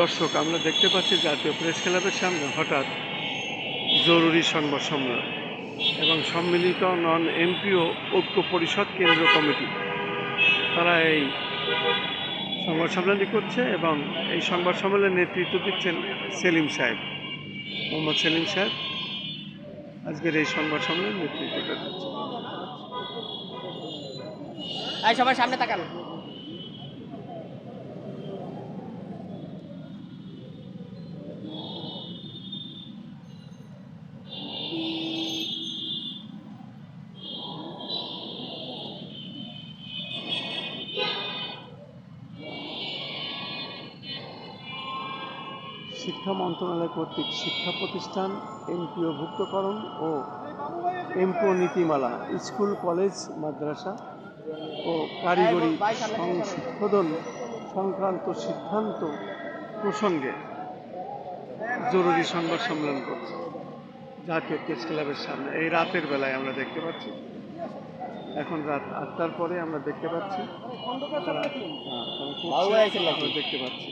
দর্শক, আমরা দেখতে পাচ্ছি জাতীয় প্রেস ক্লাবের সামনে হঠাৎ জরুরি সংবাদ সম্মেলন এবং সম্মিলিত নন এমপিও ঐক্য পরিষদ কেন্দ্র কমিটি। তারা এই সংবাদ সম্মেলনটি করছে এবং এই সংবাদ সম্মেলনের নেতৃত্ব দিচ্ছেন সেলিম সাহেব, মোহাম্মদ সেলিম সাহেব। আজকের এই সংবাদ সম্মেলনের নেতৃত্বটা দিচ্ছেন। সবাই সামনে তাকান। শিক্ষা মন্ত্রণালয় কর্তৃক শিক্ষা প্রতিষ্ঠান এমপিও ভুক্তকরণ ও এমপিও নীতিমালা স্কুল কলেজ মাদ্রাসা ও কারিগরি সংশোধন সংক্রান্ত সিদ্ধান্ত প্রসঙ্গে জরুরি সংবাদ সম্মেলন করছে। জাতীয় প্রেস ক্লাবের সামনে। এই রাতের বেলায় আমরা দেখতে পাচ্ছি। এখন রাত আটটার পরে আমরা দেখতে পাচ্ছি। দেখতে পাচ্ছি।